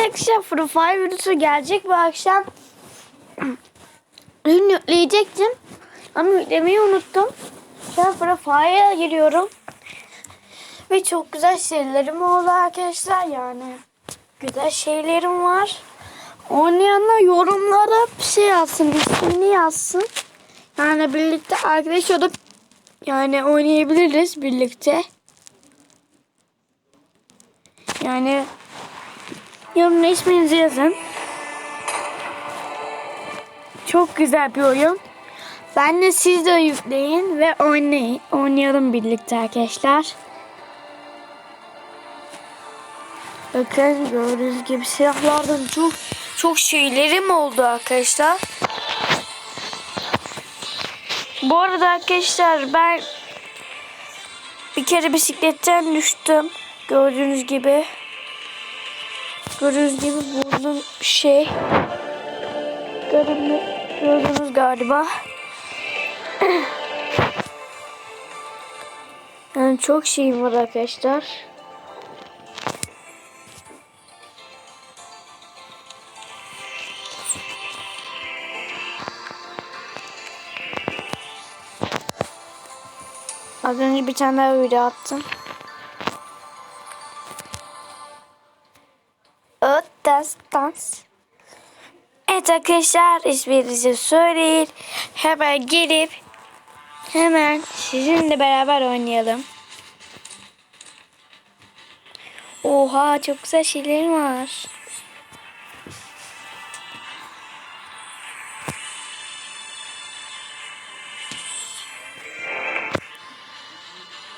arkadaşlar Free Fire videosu gelecek bu akşam. Dün yükleyecektim. Ama yüklemeyi unuttum. Şu an Free giriyorum. Ve çok güzel şeylerim oldu arkadaşlar yani. Güzel şeylerim var. Oynayanlar yorumlara bir şey yazsın, ismini yazsın. Yani birlikte arkadaş olup yani oynayabiliriz birlikte. Yani yorumla isminizi yazın. Çok güzel bir oyun. Ben de siz de yükleyin ve oynayın. Oynayalım birlikte arkadaşlar. Bakın gördüğünüz gibi silahlardan çok çok şeylerim oldu arkadaşlar. Bu arada arkadaşlar ben bir kere bisikletten düştüm. Gördüğünüz gibi. Gördüğünüz gibi burnum şey. Gördünüz, gördünüz galiba. Yani çok şeyim var arkadaşlar. Az önce bir tane daha video attım. Evet, dans, dans. Evet arkadaşlar isminizi söyleyin. Hemen gelip hemen sizinle beraber oynayalım. Oha çok güzel şeylerim var.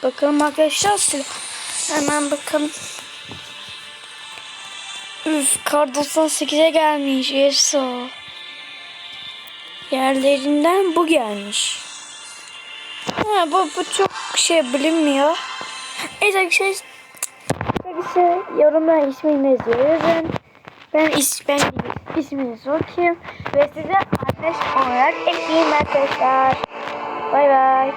Bakalım arkadaşlar. Hemen bakalım. Üf kar 98'e gelmiş Erso. Yerlerinden bu gelmiş. Ha, bu, bu çok şey bilinmiyor. Evet arkadaşlar. Arkadaşlar yorumlara isminizi yazın. Ben, is, ben isminizi okuyayım. Ve size arkadaş olarak ekleyeyim arkadaşlar. Bay bay.